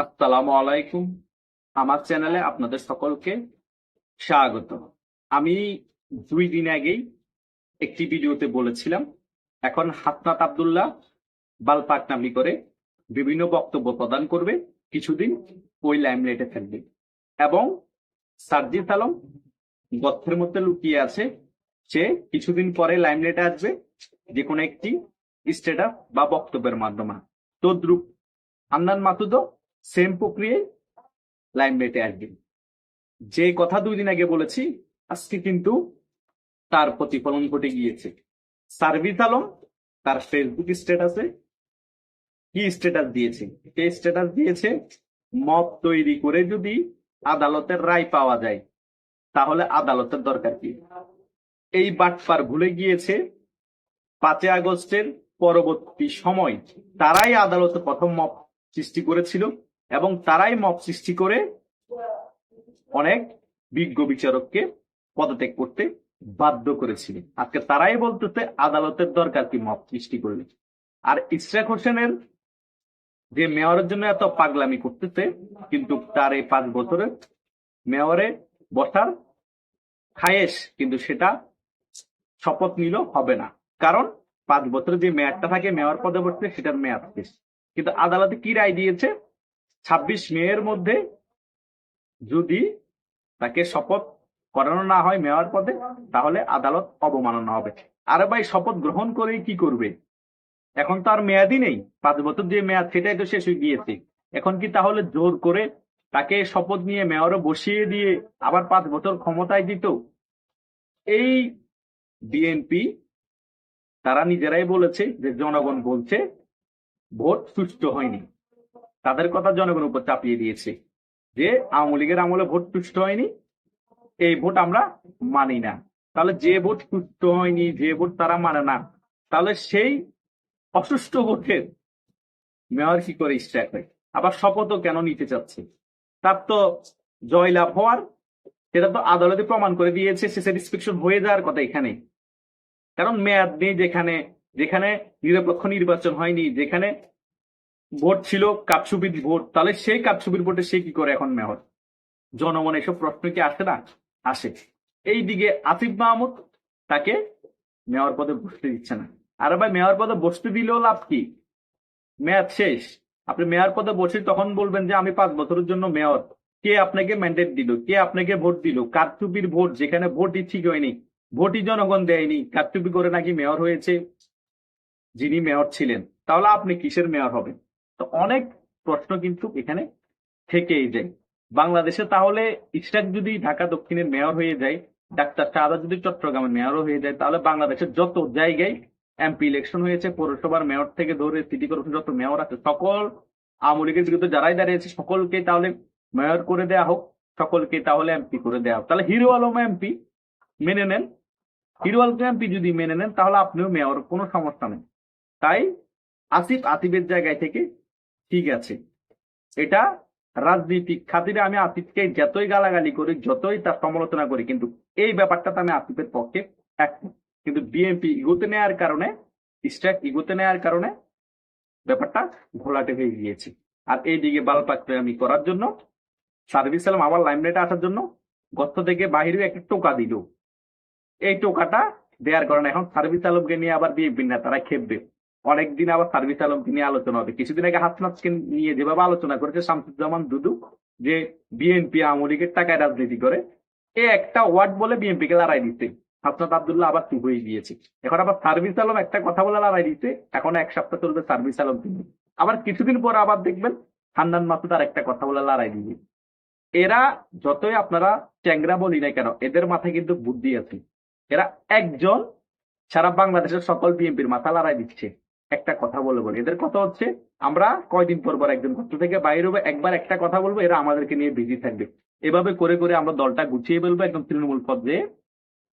আসসালামু আলাইকুম। আমার চ্যানেলে আপনাদের সকলকে স্বাগত। আমি দুই দিন আগেই একটি ভিডিওতে বলেছিলাম, এখন হাতনাত আবদুল্লাহ বালপাক নামি করে বিভিন্ন বক্তব্য প্রদান করবে, কিছুদিন ওই লাইমলাইটে থাকবে। এবং সার্জিত আলম গর্তের মধ্যে লুকিয়ে আছে, সে কিছুদিন পরে লাইমলাইটে আসবে যে কোনো একটি স্ট্যাটাস বা বক্তব্যের মাধ্যমে। তদ্রুপ হান্নান মাতুদও সেম প্রক্রিয়ায় লাইমলাইটে আসবে। যে কথা দুই দিন আগে বলেছি, আজকে কিন্তু তার প্রতিফলন ঘটে গিয়েছে। সার্ভিস আলম, তার ফেসবুক স্ট্যাটাসে কি স্ট্যাটাস দিয়েছে? কে স্ট্যাটাস দিয়েছে, মত তৈরি করে যদি আদালতের রায় পাওয়া যায়, তাহলে আদালতের দরকার কি? এই বাটপার ভুলে গিয়েছে, পাঁচই আগস্টের পরবর্তী সময় তারাই আদালতে প্রথম মত সৃষ্টি করেছিল। এবং তারাই মত সৃষ্টি করে অনেক বিজ্ঞ বিচারককে পদত্যাগ করতে বাধ্য করেছিল। আজকে তারাই বলতেছে আদালতের দরকার কি মত সৃষ্টি করলে। আর ইশরাক হোসেনের যে মেয়রের জন্য এত পাগলামি করতেছে, কিন্তু তার এই পাঁচ বছরের মেয়রে বসার খায়েশ কিন্তু সেটা শপথ নিল হবে না। কারণ পাঁচ বছরের যে মেয়াদটা থাকে, মেয়র পদে বসতে সেটার মেয়াদ শেষ। কিন্তু আদালতে কি রায় দিয়েছে? ছাব্বিশ মেয়ের মধ্যে যদি তাকে শপথ করানো না হয় মেয়র পদে, তাহলে আদালত অবমাননা হবে। আরে ভাই, শপথ গ্রহণ করেই কি করবে? এখন তো আর মেয়াদই নেই। পাঁচ বছর যে মেয়াদ, সেটাই তো শেষ হয়ে গিয়েছে। এখন কি তাহলে জোর করে তাকে শপথ নিয়ে মেয়রে বসিয়ে দিয়ে আবার পাঁচ বছর ক্ষমতায় দিত? এই বিএনপি, তারা নিজেরাই বলেছে যে জনগণ বলছে, ভোট সুষ্ঠু হয়নি। তাদের কথা জনগণের উপর চাপিয়ে দিয়েছে যে আওয়ামী লীগের আমলে ভোট সুষ্ঠু হয়নি, এই ভোট আমরা মানি না। তাহলে যে ভোট সুষ্ঠু হয়নি, যে ভোট তারা মানে না, তাহলে সেই অসুস্থ ভোটের মেয়র কি করে স্ট্রাইক হয়? আবার শপথও কেন নিতে চাচ্ছে? তার তো জয়লাভ হওয়ার, সেটা তো আদালতে প্রমাণ করে দিয়েছে, সে স্যাটিসফ্যাকশন হয়ে যাওয়ার কথা এখানে। কারণ মেয়াদ নেই যেখানে যেখানে নিরপেক্ষ নির্বাচন হয়নি, যেখানে ভোট ছিল কাপসুবির ভোট। তাহলে সেই কাপসুবির ভোটে সে কি করে এখন মেয়র? জনমনে এসব প্রশ্ন কি আসে না? আসে। এইদিকে আসিফ মাহমুদ তাকে মেয়র পদে বসতে দিচ্ছে না। আরে ভাই, মেয়র পদে বসতে দিলেও লাভ কি? মেয়াদ শেষ। আপনি মেয়র পদে বসে তখন বলবেন যে, আমি পাঁচ বছরের জন্য মেয়র। কে আপনাকে ম্যান্ডেট দিল? কে আপনাকে ভোট দিল? কারচুপির ভোট, যেখানে ভোটই ঠিক হয়নি, ভোটই জনগণ দেয়নি কারচুপি করে নাকি মেয়র হয়েছে? যিনি মেয়র ছিলেন। তাহলে আপনি কিসের মেয়র হবেন? তো অনেক প্রশ্ন কিন্তু এখানে থেকেই যায়। বাংলাদেশে তাহলে ইস্টাক যদি ঢাকা দক্ষিণের মেয়র হয়ে যায়, ডাক্তার শাহাদা যদি চট্টগ্রামের মেয়রও হয়ে যায়, তাহলে বাংলাদেশের যত জায়গায় এমপি ইলেকশন হয়েছে, পৌরসভার মেয়র থেকে ধরে সিটি কর্পোরেশন যত মেয়র আছে, সকল আওয়ামী লীগের বিরুদ্ধে যারাই দাঁড়িয়েছে সকলকে তাহলে মেয়র করে দেয়া হোক, সকলকে তাহলে এমপি করে দেয়া হোক। তাহলে হিরো আলম এমপি মেনে নেন। হিরো আলম এমপি যদি মেনে নেন, তাহলে আপনিও মেয়র, কোনো সমস্যা নেই। তাই আসিফ আতিফের জায়গায় থেকে ঠিক আছে। এটা রাজনীতিক খাতিরে আমি আতিফকে যতই গালাগালি করি, যতই তার সমালোচনা করি, কিন্তু এই ব্যাপারটাতে আমি আতিফের পক্ষে একমত। কিন্তু বিএনপি ইগোতে নেওয়ার কারণে, স্ট্রাইক ইগোতে নেওয়ার কারণে ব্যাপারটা ঘোলাটে হয়ে গিয়েছে। আর এইদিকে বালপাক আমি করার জন্য সার্ভিস আলম আবার লাইমলাইটে আসার জন্য গর্ত থেকে বাহিরে একটা টোকা দিল। এই টোকাটা দেওয়ার কারণে এখন সার্ভিস আলমকে নিয়ে আবার বিএনপি নেতারা খেপবে। অনেকদিন আবার সার্ভিস আলমকে নিয়ে আলোচনা হবে। কিছুদিন আগে হাসনাতকে নিয়ে যেভাবে আলোচনা করেছে, শামসুজ্জামান দুদু যে বিএনপি আওয়ামী লীগের টাকায় রাজনীতি করে, এ একটা ওয়ার্ড বলে বিএনপি কে লড়াই দিতে। হাসনাত আবদুল্লাহ আবার চুপ হয়ে গিয়েছে। এখন আবার সার্ভিস আলম একটা কথা বলে লড়াই দিতে, এখন এক সপ্তাহ চলবে সার্ভিস আলম তিনি আবার কিছুদিন পর আবার দেখবেন হান্নান মাসুদ আর একটা কথা বলে লড়াই দিবে। এরা যতই আপনারা চ্যাংরা বলি না কেন, এদের মাথায় কিন্তু বুদ্ধি আছে। এরা একজন সারা বাংলাদেশের সকল বিএনপির মাথা লড়াই দিচ্ছে। একটা কথা বলে বলি। এদের কথা হচ্ছে, আমরা কয়দিন পর পর একজন কষ্ট থেকে বাইরে হবে, একবার একটা কথা বলব, এরা আমাদেরকে নিয়ে বিজি থাকবে। এভাবে করে করে আমরা দলটা গুছিয়ে ফেলব, একদম তৃণমূল পর্যায়ে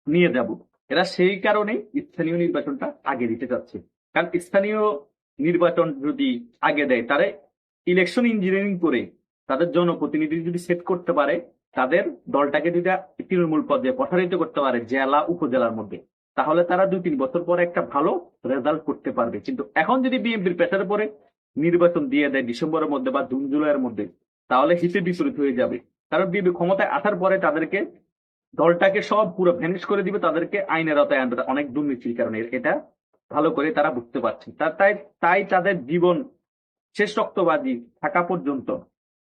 নিয়ে যাব। এরা সেই কারণেই স্থানীয় নির্বাচনটা আগে দিতে চাচ্ছে। কারণ স্থানীয় নির্বাচন যদি আগে দেয় তারে ইলেকশন ইঞ্জিনিয়ারিং করে তাদের জনপ্রতিনিধি যদি সেট করতে পারে, তাদের দলটাকে যদি তৃণমূল পর্যায়ে প্রসারিত করতে পারে, জেলা, উপজেলার মধ্যে। তাহলে তারা দুই তিন বছর পরে একটা ভালো রেজাল্ট করতে পারবে। কিন্তু এখন যদি বিএনপির প্রেসারে পরে নির্বাচন দিয়ে দেয় ডিসেম্বরের মধ্যে বা জুন, জুলাইয়ের মধ্যে, তাহলে হিতে বিপরীত হয়ে যাবে। কারণ বিএনপি ক্ষমতায় আসার পরে তাদেরকে দলটাকে সব পুরো ভ্যানিশ করে দিবে, তাদেরকে আইনের আওতায় আনবে। অনেক দুর্নীতির কারণে এটা ভালো করে তারা বুঝতে পারছে। তাই তাই তাদের জীবন শেষ রক্তবাদী থাকা পর্যন্ত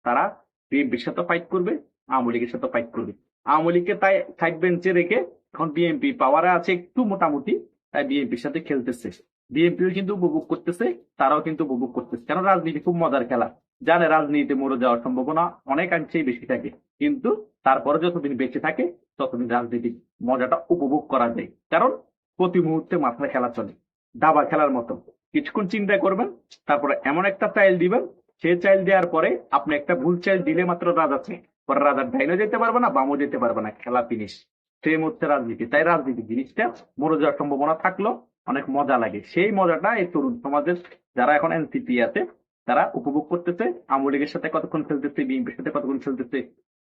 তারা বিএনপির সাথে ফাইট করবে, আওয়ামী লীগের সাথে ফাইট করবে। আওয়ামী লীগকে তাই সাইড বেঞ্চে রেখে এখন বিএনপি পাওয়ারে আছে একটু মোটামুটি, তাই বিএনপির সাথে খেলতেছে। বিএনপিও কিন্তু উপভোগ করতেছে, তারাও কিন্তু উপভোগ করতেছে। কারণ রাজনীতি খুব মজার খেলা। জানে রাজনীতিতে মরে যাওয়ার সম্ভাবনা অনেকাংশেই বেশি থাকে। কিন্তু তারপরে যতদিন বেঁচে থাকে, ততদিন রাজনীতির মজাটা উপভোগ করা যায়। কারণ প্রতি মুহূর্তে মাথায় খেলা চলে। দাবা খেলার মতো। কিছুক্ষণ চিন্তা করবেন, তারপরে এমন একটা চাইল দিবেন, সে চাইল দেওয়ার পরে আপনি একটা ভুল চাইল দিলে মাত্র রাজা আছে। পরে রাজার ডাইনও যেতে পারবে না, বামও যেতে পারবে না। খেলা ফিনিশ সেই হচ্ছে রাজনীতি। তাই রাজনীতি জিনিসটা মরে যাওয়ার সম্ভাবনা থাকল, অনেক মজা লাগে। সেই মজাটা এই তরুণ সমাজের যারা এখন এনসিপি আছে, তারা উপভোগ করতেছে। আওয়ামী লীগের সাথে কতক্ষণ খেলতেছে বিএনপির সাথে কতক্ষণ খেলতেছে,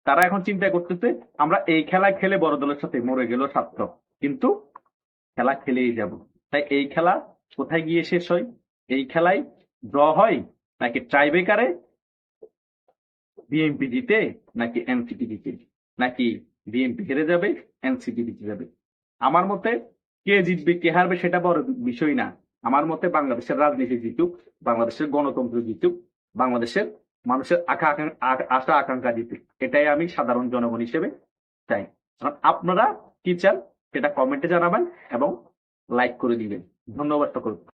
তারা এখন চিন্তা করতেছে, আমরা এই খেলা খেলে বড় দলের সাথে মরে গেল সার্থক। কিন্তু খেলা খেলেই যাব। তাই এই খেলা কোথায় গিয়ে শেষ হয়? এই খেলায় ড্র হয় নাকি ট্রাইবেকারে বিএনপি জিতে, নাকি এনসিপি জিতে? নাকি বিএনপি হেরে যাবে এনসিপি জিতে যাবে। আমার মতে কে জিতবে, কে হারবে সেটা বড় বিষয় না। আমার মতে বাংলাদেশের রাজনীতি জিতুক, বাংলাদেশের গণতন্ত্র জিতুক, বাংলাদেশের মানুষের আশা আশা আকাঙ্ক্ষা জিতুক। এটাই আমি সাধারণ জনগণ হিসেবে চাই। কারণ আপনারা কি চান সেটা কমেন্টে জানাবেন এবং লাইক করে দিবেন। ধন্যবাদ সকলকে।